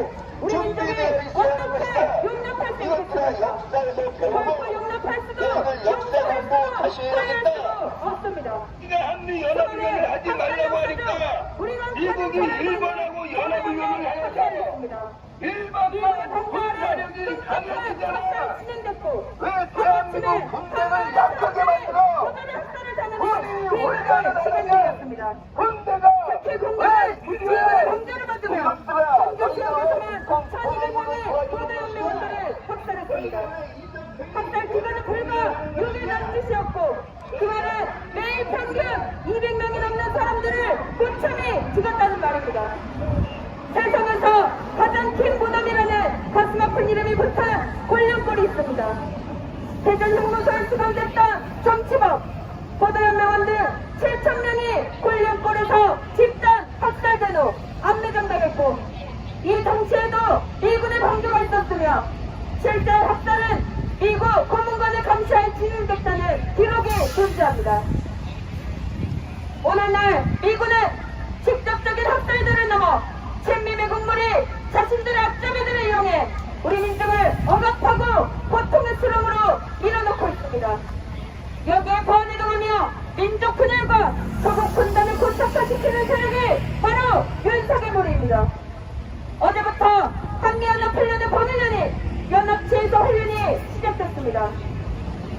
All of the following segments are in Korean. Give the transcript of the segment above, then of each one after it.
민족을 우리 민족이 어떻게 용납할 수 있겠습니까? 결코 용납할 수도 용납할 수도 용납할 수도 없습니다. 한미 연합을 하지 말라고 하니까 미국이 일본하고 연합을 하겠습니다. 일본만 군사력이 강해지잖아. 왜 대한민국 군대를 약하게 만들어? 우리 훈련을 하느냐? 군대가 군대를 군대를 만들어 학살 기간은 불과 6일 남짓이었고 그날은 매일 평균 200명이 넘는 사람들을 고참이 죽었다는 말입니다. 세상에서 가장 긴 무덤이라는 가슴 아픈 이름이 붙은 골령골이 있습니다. 대전 형무소에 수감됐던 정치범, 고대연명원 등 7천명이 골령골에서 집단 학살된 후 안매장당했고 이 당시에도 미군의 방조가 있었으며 실제 학살은 미국 고문관의 감시하에 진행됐다는 기록이 존재합니다. 오늘날 미군은 직접적인 학살들을 넘어 친미의 국물이 자신들의 악자배들을 이용해 우리 민족을 억압하고 고통의 수렁으로 밀어넣고 있습니다. 여기에 번이동하며 민족 분열과 조국 분단을 고착화시키는 세력이 바로 윤석열물입니다. 어제부터 한미연합훈련의 본훈련이 연합체에서 훈련이 시작됐습니다.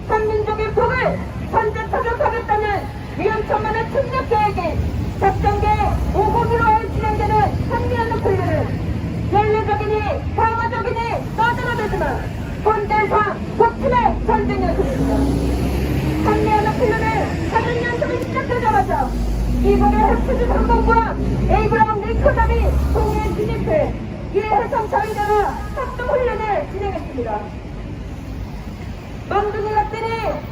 한민족의 북을 선제 타격하겠다는 위험천만의 침략 계획이 작전계 501호에 진행되는 한미연합훈련은 연례적이니 방어적이니 떠들어대지만 본질상 독침의 전쟁 연습입니다. 한미연합훈련을 사전 연습이 시작되자마자 이번에 헬스즈 상공과 에이브라함 리커담이 동해에 진입해 이해 해상 자위대와 합동 훈련을 진행했습니다. 멍둥이 같더니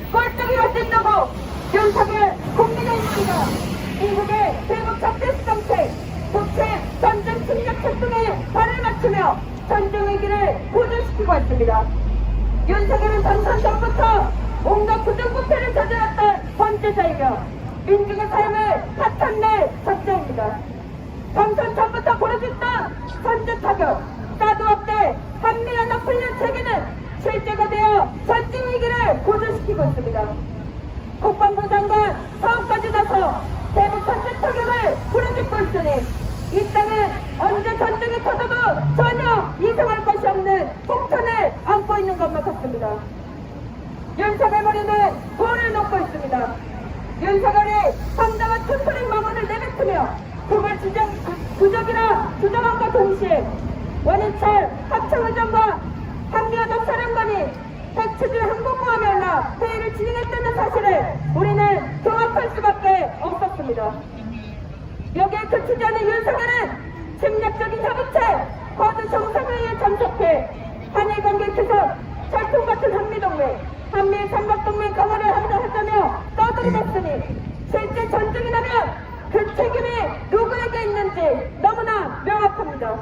꼴뚜기 같은다고 윤석열 국민의힘입니다. 미국의 대북 적대시 정책, 독재 전쟁 침략 활동에 발을 맞추며 전쟁 위기를 고조시키고 있습니다. 윤석열은 전선 전부터 온갖 부정부패를 저질렀던 범죄자이며 민중의 삶을 파탄낼 적자입니다. 전선 전부터 벌어졌던 선제 타격, 사드업대 한미연합 훈련 체계는 실제가 되어 전쟁 위기를 고조시키고 있습니다. 국방부 장관 사업까지 나서 대북 선제 타격을 부르짖고 있으니 이 땅은 언제 전쟁이 터져도 전혀 이상할 것이 없는 폭탄을 안고 있는 것만 같습니다. 윤석열 머리는 돌을 놓고 있습니다. 윤석열이 상당한 튼튼한 망언을 내뱉으며 그걸 주적, 부적이라 주장함과 동시에 원인철 합창의장과 한미여덕 사령관이 백치주 항공모함에 올라 회의를 진행했다는 사실을 우리는 경악할 수밖에 없었습니다. 여기에 그치지 않은 윤석열은 침략적인 협의체 거듭 정상회의에 참석해 한일 관계 개선, 철통 같은 한미동맹, 한미일 삼각동맹 강화를 하자 하자며 떠들이댔으니 실제 전쟁이 나면 그 책임이 누구에게 있는지 너무나 명확합니다.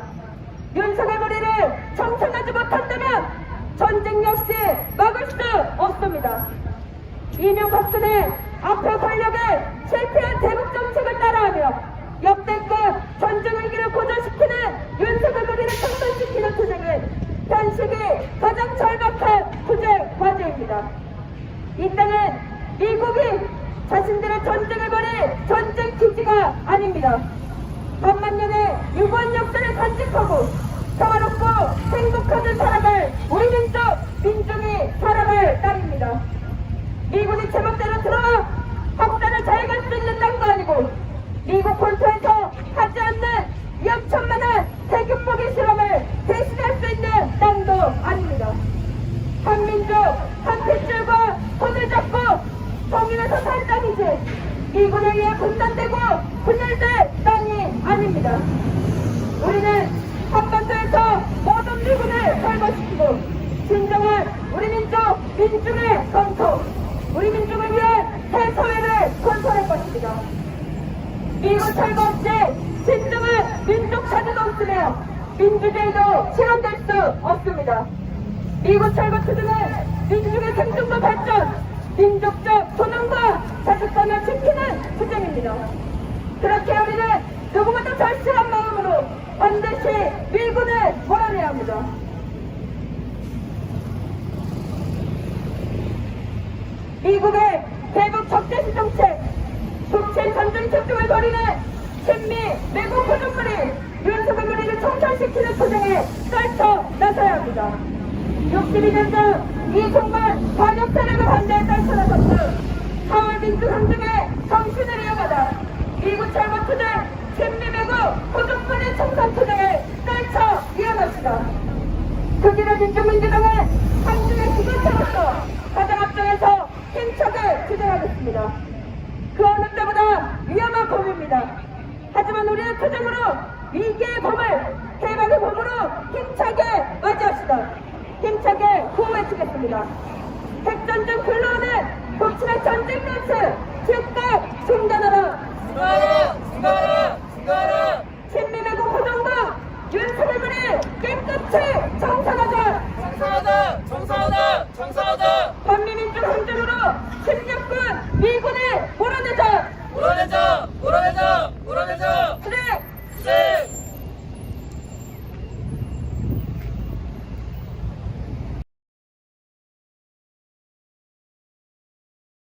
윤석열 머리를 청산하지 못한다면 전쟁 역시 막을 수 없습니다. 이명박근혜 앞에 권력에 실패한 대북 정책을 따라하며 역대급 전쟁 위기를 고조시키는 윤석열 머리를 청산시키는 투쟁은 현실이 가장 절박한 투쟁 과제입니다. 이 땅은 미국이 자신들의 전쟁을 벌일 전쟁 기지가 아닙니다. 천만 년의 유구한 역사를 간직하고 평화롭고 행복하게 살아갈 우리 민족 민중이 살아갈 땅입니다. 미군이 제멋대로 들어와 확산을 자행할 수 있는 땅도 아니고 미국 본토에서 하지 않는 위험천만한 대규모의 실험을 대신할 수 있는 땅도 아닙니다. 한민족 한 핏줄과 손을 잡고 통일해서 살 땅이지 미군에 의해 분단되고 분열될 땅이 아닙니다. 우리는 한반도에서 모든 미군을 철거시키고 진정한 우리 민족 민중의 건토 우리 민족을 위한 새 사회를 건설할 것입니다. 미군 철거 없이 진정한 민족 자주도 없으며 민주주의도 실현될 수 없습니다. 미군 철거 투쟁은 민중의 생존과 발전, 민족적 존엄과 자주권을 지키는 투쟁입니다. 그렇게 우리는 누구보다 절실한 마음으로 반드시 미군을 몰아내야 합니다. 미국의 대북 적대시 정책, 국제 전쟁 특종을 벌이는 친미 매국 포종물이 윤석열 머리를 청산시키는 투쟁에 떨쳐 나서야 합니다. 62년 전이 정말 반역 세력을 반대에 떨쳐 나섰던 4월 민주항 등의 정신을 이어받아 미국 잘못 투 쟁 친미 매국 포종물의 청산 투쟁에 떨쳐 이어갑시다. 극일의 민주민주당은 상중의 기관차로서 가장 앞장에서 힘차게 투쟁하겠습니다. 그 어느 때보다 위험한 범입니다. 하지만 우리는 투쟁으로 위기의 범을 대박의 범으로 힘차게 맞이합시다. 힘차게 구호해주겠습니다. 핵전쟁 불러오는 독실의 전쟁 런스 즉각 중단하라. 청산하자. 물어내자! 물어내자!